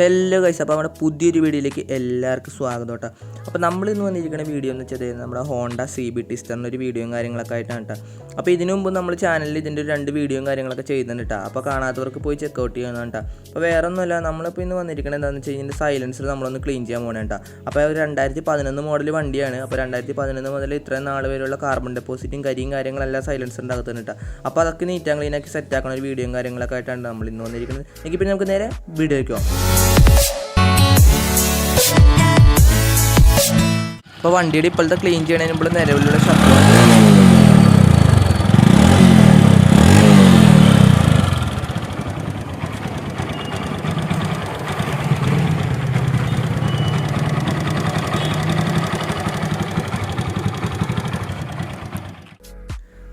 Hello guys അപ്പോൾ നമ്മുടെ പുതിയൊരു വീഡിയോയിലേക്ക് എല്ലാവർക്കും സ്വാഗതം കേട്ടോ. അപ്പോൾ നമ്മൾ ഇന്ന് വന്നിരിക്കുന്ന വീഡിയോ എന്ന് വെച്ചാൽ നമ്മുടെ ഹോണ്ട സി ബി ടിസ്റ്ററിന്റെ ഒരു വീഡിയോയും കാര്യങ്ങളൊക്കെ ആയിട്ടാണ് കേട്ടോ അപ്പോൾ ഇതിനു മുമ്പ് നമ്മൾ ചാനലിൽ ഇതിന്റെ ഒരു രണ്ട് വീഡിയോയും കാര്യങ്ങളൊക്കെ ചെയ്യുന്നുണ്ട് കേട്ടോ അപ്പോൾ കാണാത്തവർക്ക് പോയി ചെക്ക് ഔട്ട് ചെയ്യണം കേട്ടോ അപ്പോൾ വേറെ ഒന്നുമല്ല നമ്മളിപ്പോൾ ഇന്ന് വന്നിരിക്കുന്നത് എന്താണെന്ന് വെച്ച് കഴിഞ്ഞാൽ സൈലൻസർ നമ്മളൊന്ന് ക്ലീൻ ചെയ്യാൻ പോകണം കേട്ടോ അപ്പോൾ ഒരു രണ്ടായിരത്തി പതിനൊന്ന് മോഡൽ വണ്ടിയാണ്. അപ്പോൾ രണ്ടായിരത്തി പതിനൊന്ന് മുതൽ ഇത്രയും നാൾ വരെയുള്ള കാർബൺ ഡെപ്പോസിറ്റും കരിയും കാര്യങ്ങളെല്ലാം സൈലൻസറിന്റെ അകത്തുണ്ട് കേട്ടോ അപ്പോൾ അതൊക്കെ നീറ്റ് ക്ലീൻ ആക്കി സെറ്റ് ആക്കുന്ന ഒരു വീഡിയോയും കാര്യങ്ങളൊക്കെ ആയിട്ടാണ് നമ്മൾ ഇന്ന് വന്നിരിക്കുന്നത് എനിക്ക് പിന്നെ നമുക്ക് നേരെ വീഡിയോയ്ക്ക് പോകാം അപ്പോൾ വണ്ടിയുടെ ഇപ്പോഴത്തെ ക്ലീൻ ചെയ്യണതിന് ഇപ്പോൾ നിലവിലുള്ള ശബ്ദം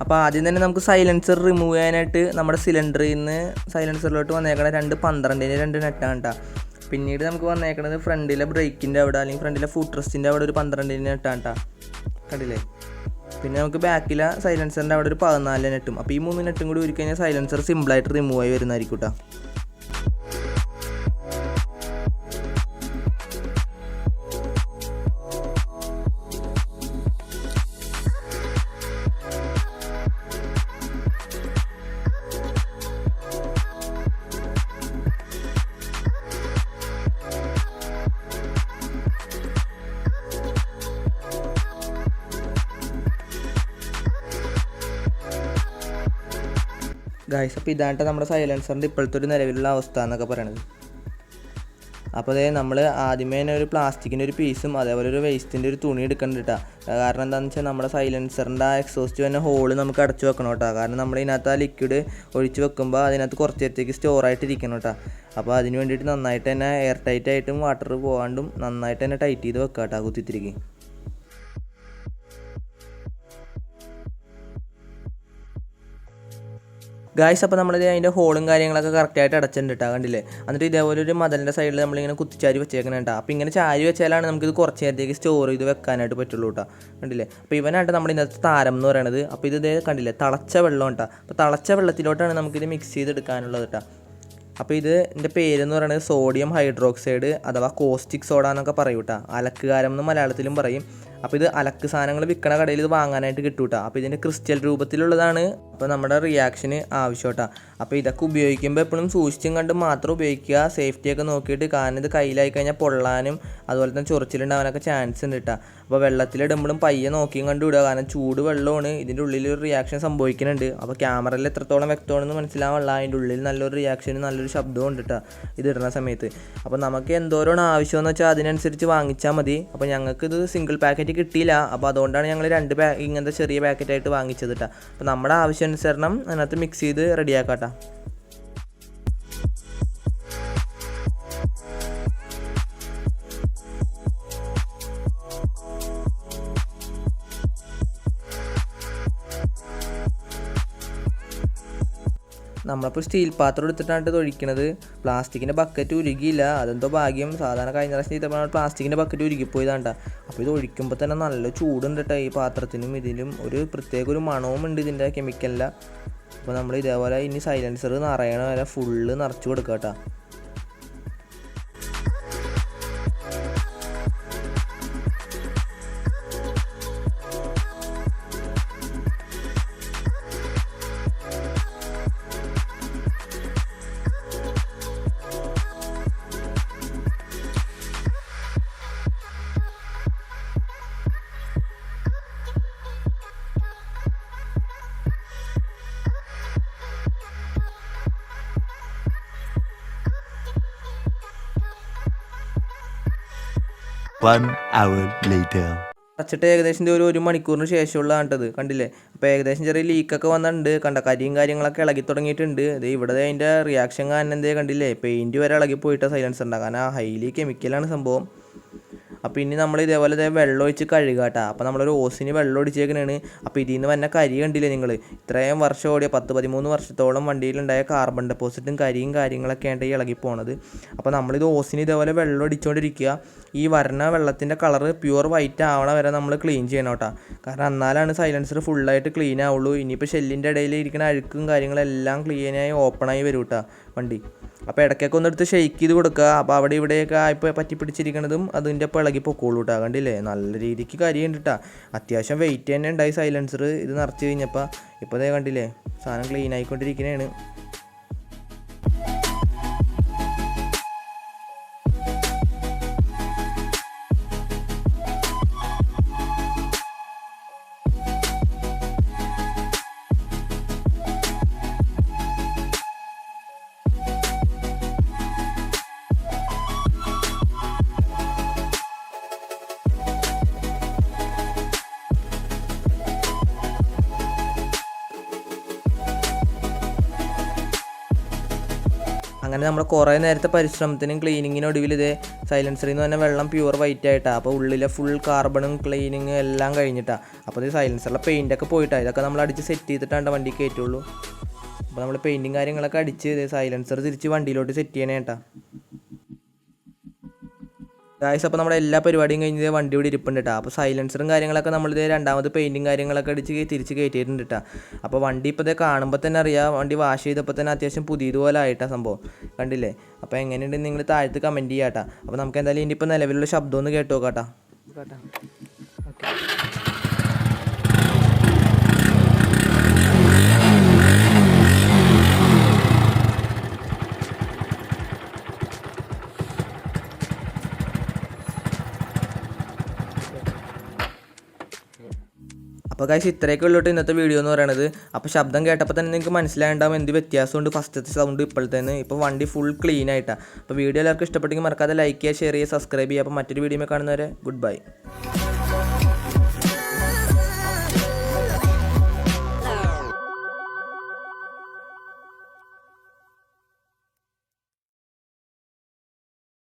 അപ്പോൾ ആദ്യം തന്നെ നമുക്ക് സൈലൻസർ റിമൂവ് ചെയ്യാനായിട്ട് നമ്മുടെ സിലിണ്ടറിൽ നിന്ന് സൈലൻസറിലോട്ട് വന്നേക്കണ രണ്ട് പന്ത്രണ്ടിന് രണ്ട് നെറ്റാണ് കേട്ടോ പിന്നീട് നമുക്ക് വന്നേക്കണത് ഫ്രണ്ടിലെ ബ്രേക്കിന്റെ അവിടെ അല്ലെങ്കിൽ ഫ്രണ്ടിലെ ഫുഡ് റെസ്റ്റിന്റെ അവിടെ ഒരു പന്ത്രണ്ടിന് നെറ്റാണ് കേട്ടോ കണ്ടില്ലേ? പിന്നെ നമുക്ക് ബാക്കിലെ സൈലൻസറിന്റെ അവിടെ ഒരു പതിനാല് നെറ്റും അപ്പോൾ ഈ മൂന്ന് നെറ്റും കൂടി ഒരുക്കഴിഞ്ഞാൽ സൈലൻസർ സിമ്പിളായിട്ട് റിമൂവ് ആയി വരുന്നതായിരിക്കും കേട്ടോ ഗായ്സ് അപ്പോൾ ഇതാണ് നമ്മുടെ സൈലൻസറിന്റെ ഇപ്പോഴത്തെ ഒരു നിലവിലുള്ള അവസ്ഥ എന്നൊക്കെ പറയണത്. അപ്പോൾ അതേ നമ്മൾ ആദ്യമേ തന്നെ ഒരു പ്ലാസ്റ്റിക്കിന്റെ ഒരു പീസും അതേപോലെ ഒരു വേസ്റ്റിന്റെ ഒരു തുണി എടുക്കേണ്ട കേട്ടോ കാരണം എന്താണെന്ന് വെച്ചാൽ നമ്മുടെ സൈലൻസറിന്റെ ആ എക്സോസ്റ്റ് തന്നെ ഹോൾ നമുക്ക് അടച്ചു വെക്കണം കേട്ടോ. കാരണം നമ്മൾ ഇതിനകത്ത് ആ ലിക്വിഡ് ഒഴിച്ച് വെക്കുമ്പോൾ അതിനകത്ത് കുറച്ച് നേരത്തേക്ക് സ്റ്റോറായിട്ടിരിക്കണം കേട്ടോ. അപ്പോൾ അതിന് വേണ്ടിയിട്ട് നന്നായിട്ട് തന്നെ എയർ ടൈറ്റ് ആയിട്ടും വാട്ടർ പോകാണ്ടും നന്നായിട്ട് തന്നെ ടൈറ്റ് ചെയ്ത് വെക്കാം കേട്ടോ കുത്തിത്തിരിക്ക്. ഗായ്സ് അപ്പോൾ നമ്മൾ അതിന്റെ ഹോളും കാര്യങ്ങളൊക്കെ കറക്റ്റായിട്ട് അടച്ചിട്ടുണ്ട് കേട്ടോ കണ്ടില്ലേ? എന്നിട്ട് ഇതേപോലെ ഒരു മതലിന്റെ സൈഡിൽ നമ്മളിങ്ങനെ കുത്തിച്ചാരി വെച്ചേക്കണം കേട്ടോ അപ്പോൾ ഇങ്ങനെ ചാരി വെച്ചാലാണ് നമുക്കിത് കുറച്ച് നേരത്തേക്ക് സ്റ്റോർ ചെയ്ത് വെക്കാനായിട്ട് പറ്റുള്ളൂ കേട്ടോ കണ്ടില്ലേ? അപ്പോൾ ഇവനായിട്ട് നമ്മുടെ ഇന്നത്തെ താരം എന്ന് പറയുന്നത് അപ്പോൾ ഇത് കണ്ടില്ലേ? തളച്ച വെള്ളം കേട്ടോ അപ്പോൾ തളച്ച വെള്ളത്തിലോട്ടാണ് നമുക്കിത് മിക്സ് ചെയ്തെടുക്കാനുള്ളത് കേട്ടോ അപ്പോൾ ഇത് എന്റെ പേരെന്ന് പറയുന്നത് സോഡിയം ഹൈഡ്രോക്സൈഡ് അഥവാ കോസ്റ്റിക് സോഡ എന്നൊക്കെ പറയും അലക്കുകാരം എന്ന് മലയാളത്തിലും പറയും. അപ്പോൾ ഇത് അലക്ക് സാധനങ്ങൾ വിൽക്കണ കടയിൽ ഇത് വാങ്ങാനായിട്ട് കിട്ടും കേട്ടോ അപ്പോൾ ഇതിന്റെ ക്രിസ്റ്റൽ രൂപത്തിലുള്ളതാണ് അപ്പോൾ നമ്മുടെ റിയാക്ഷന് ആവശ്യം കേട്ടോ അപ്പോൾ ഇതൊക്കെ ഉപയോഗിക്കുമ്പോൾ എപ്പോഴും സൂക്ഷിച്ചും കണ്ട് മാത്രം ഉപയോഗിക്കുക. സേഫ്റ്റിയൊക്കെ നോക്കിയിട്ട് കാരണം ഇത് കയ്യിലായി കഴിഞ്ഞാൽ പൊള്ളാനും അതുപോലെ തന്നെ ചൊറിച്ചിലുണ്ടാവാനൊക്കെ ചാൻസ് ഉണ്ട് കേട്ടോ അപ്പോൾ വെള്ളത്തിലിടുമ്പോഴും പയ്യെ നോക്കിയും കണ്ട് വിടുക കാരണം ചൂട് വെള്ളമാണ്. ഇതിന്റെ ഉള്ളിൽ ഒരു റിയാക്ഷൻ സംഭവിക്കുന്നുണ്ട് അപ്പോൾ ക്യാമറയിൽ എത്രത്തോളം വ്യക്തമാണെന്ന് മനസ്സിലാവുള്ള അതിന്റെ ഉള്ളിൽ നല്ലൊരു റിയാക്ഷനും നല്ലൊരു ശബ്ദവും ഉണ്ട് കേട്ടോ ഇത് ഇടുന്ന സമയത്ത്. അപ്പോൾ നമുക്ക് എന്തോരമാണ് ആവശ്യമെന്ന് വെച്ചാൽ അതിനനുസരിച്ച് വാങ്ങിച്ചാൽ മതി. അപ്പോൾ ഞങ്ങൾക്ക് ഇത് സിംഗിൾ പാക്കറ്റ് കിട്ടിയില്ല. അപ്പോൾ അതുകൊണ്ടാണ് ഞങ്ങൾ രണ്ട് പാ ഇങ്ങനത്തെ ചെറിയ പാക്കറ്റായിട്ട് വാങ്ങിച്ചത് കേട്ടോ അപ്പോൾ നമ്മുടെ ആവശ്യാനുസരണം അതിനകത്ത് മിക്സ് ചെയ്ത് റെഡിയാക്കാം കേട്ടോ നമ്മളിപ്പോൾ സ്റ്റീൽ പാത്രം എടുത്തിട്ടാണ് ഇത് ഒഴിക്കണത്. പ്ലാസ്റ്റിക്കിന്റെ ബക്കറ്റ് ഉരുകിയില്ല. അതെന്തോ ഭാഗ്യം. സാധാരണ കഴിഞ്ഞ പ്രാവശ്യം ചെയ്തപ്പോഴാണ് പ്ലാസ്റ്റിക്കിന്റെ ബക്കറ്റ് ഉരുകിപ്പോയതാണ്ട. അപ്പോൾ ഇത് ഒഴിക്കുമ്പോൾ തന്നെ നല്ല ചൂടുണ്ട് കേട്ടോ ഈ പാത്രത്തിനും ഇതിലും ഒരു പ്രത്യേക ഒരു മണവും ഉണ്ട് ഇതിന്റെ കെമിക്കലില്ല അപ്പോൾ നമ്മൾ ഇതേപോലെ ഇനി സൈലൻസർ നിറയണ വരെ ഫുള്ള് നിറച്ച് കൊടുക്കുക കേട്ടോ Hour later. അടച്ചിട്ട് ഏകദേശം ഒരു ഒരു മണിക്കൂറിന് ശേഷമുള്ള കണ്ടത് കണ്ടില്ലേ? അപ്പോൾ ഏകദേശം ചെറിയ ലീക്കൊക്കെ വന്നിട്ടുണ്ട് കണ്ട കരിയും കാര്യങ്ങളൊക്കെ ഇളകി തുടങ്ങിയിട്ടുണ്ട്. ഇത് ഇവിടെ അതിന്റെ റിയാക്ഷൻ കാരണം എന്തേ കണ്ടില്ലേ? പെയിന്റ് വരെ ഇളകി പോയിട്ട് സൈലൻസ് ഉണ്ടാകും കാരണം ആ ഹൈലി കെമിക്കലാണ് സംഭവം. അപ്പോൾ ഇനി നമ്മൾ ഇതേപോലെ ഇതേ വെള്ളം ഒഴിച്ച് കഴുകുക കേട്ടോ അപ്പോൾ നമ്മളൊരു ഓസിന് വെള്ളം ഒടിച്ചേക്കണാണ്. അപ്പോൾ ഇതിൽ നിന്ന് വന്ന കരി കണ്ടില്ലേ നിങ്ങൾ ഇത്രയും വർഷം ഓടിയ പത്ത് പതിമൂന്ന് വർഷത്തോളം വണ്ടിയിലുണ്ടായ കാർബൺ ഡെപ്പോസിറ്റും കരിയും കാര്യങ്ങളൊക്കെ ആയിട്ട് ഈ ഇളകി പോണത്. അപ്പോൾ നമ്മളിത് ഓസിന് ഇതേപോലെ വെള്ളം അടിച്ചുകൊണ്ടിരിക്കുക ഈ വരണ വെള്ളത്തിന്റെ കളർ പ്യുവർ വൈറ്റ് ആവണ വരെ നമ്മൾ ക്ലീൻ ചെയ്യണം കേട്ടോ കാരണം എന്നാലാണ് സൈലൻസർ ഫുള്ളായിട്ട് ക്ലീൻ ആവുള്ളൂ. ഇനിയിപ്പോൾ ഷെല്ലിന്റെ ഇടയിൽ ഇരിക്കുന്ന അഴുക്കും കാര്യങ്ങളെല്ലാം ക്ലീനായി ഓപ്പണായി വരും കേട്ടോ വണ്ടി. അപ്പോൾ ഇടയ്ക്കൊക്കെ ഒന്ന് എടുത്ത് ഷെയ്ക്ക് ചെയ്ത് കൊടുക്കുക അപ്പോൾ അവിടെ ഇവിടെയൊക്കെ ആയപ്പോൾ പറ്റി പിടിച്ചിരിക്കണതും അതിന്റെ ഇളകി പൊക്കോളൂ കേട്ടോ കണ്ടില്ലേ? നല്ല രീതിക്ക് കരിയുണ്ട് കേട്ടോ അത്യാവശ്യം വെയിറ്റ് തന്നെ ഉണ്ടായി സൈലൻസർ ഇത് നിറച്ച് കഴിഞ്ഞപ്പോൾ ഇപ്പോൾ ദേ കണ്ടില്ലേ? സാധനം ക്ലീൻ ആയിക്കൊണ്ടിരിക്കുന്നതാണ് അങ്ങനെ നമ്മൾ കുറേ നേരത്തെ പരിശ്രമത്തിനും ക്ലീനിങ്ങിനും ഒടുവിൽ ഇതേ സൈലൻസറിൽ നിന്ന് തന്നെ വെള്ളം പ്യുവർ വൈറ്റ് ആയിട്ടാണ് അപ്പോൾ ഉള്ളിലെ ഫുൾ കാർബണും ക്ലീനിങ്ങും എല്ലാം കഴിഞ്ഞിട്ടാണ് അപ്പോൾ ഇത് സൈലൻസറിലെ പെയിന്റൊക്കെ പോയിട്ടാണ് ഇതൊക്കെ നമ്മൾ അടിച്ച് സെറ്റ് ചെയ്തിട്ടാണ് വണ്ടി കയറ്റുള്ളൂ അപ്പോൾ നമ്മൾ പെയിന്റും കാര്യങ്ങളൊക്കെ അടിച്ച് സൈലൻസർ തിരിച്ച് വണ്ടിയിലോട്ട് സെറ്റ് ചെയ്യണേ കേട്ടാ ഗായ്സ് അപ്പോൾ നമ്മുടെ എല്ലാ പരിപാടിയും കഴിഞ്ഞ് വണ്ടി ഇവിടെ ഇരിപ്പുണ്ട് കേട്ടോ അപ്പോൾ സൈലൻസറും കാര്യങ്ങളൊക്കെ നമ്മളിത് രണ്ടാമത് പെയിന്റും കാര്യങ്ങളൊക്കെ അടിച്ച് തിരിച്ച് കയറ്റിയിട്ടുണ്ട് കേട്ടോ അപ്പോൾ വണ്ടി ഇപ്പോൾ കാണുമ്പോൾ തന്നെ അറിയാം വണ്ടി വാഷ് ചെയ്തപ്പോൾ തന്നെ അത്യാവശ്യം പുതിയതുപോലെ ആയിട്ടാണ് സംഭവം. കണ്ടില്ലേ? അപ്പോൾ എങ്ങനെയുണ്ട് നിങ്ങൾ താഴത്ത് കമന്റ് ചെയ്യാം കേട്ടോ അപ്പോൾ നമുക്ക് എന്തായാലും ഇനിയിപ്പോൾ നിലവിലുള്ള ശബ്ദം ഒന്ന് കേട്ടോ കേട്ടോ. അപ്പോൾ കാശ് ഇത്രയൊക്കെ ഉള്ളൂട്ട് ഇന്നത്തെ വീഡിയോ എന്ന് പറയുന്നത് അപ്പോൾ ശബ്ദം കേട്ടപ്പോൾ തന്നെ നിങ്ങൾക്ക് മനസ്സിലായിണ്ടാവും എന്ത് വ്യത്യാസമുണ്ട് ഫസ്റ്റത്തെ സൗണ്ട് ഇപ്പോഴത്തേന്ന് ഇപ്പോൾ വണ്ടി ഫുൾ ക്ലീൻ ആയിട്ടാണ് അപ്പോൾ വീഡിയോ എല്ലാവർക്കും ഇഷ്ടപ്പെട്ടെങ്കിൽ മറക്കാതെ ലൈക്ക് ചെയ്യുക ഷെയർ ചെയ്യുക സബ്സ്ക്രൈബ് ചെയ്യുക. അപ്പോൾ മറ്റൊരു വീഡിയോ കാണുന്നവരെ ഗുഡ് ബൈ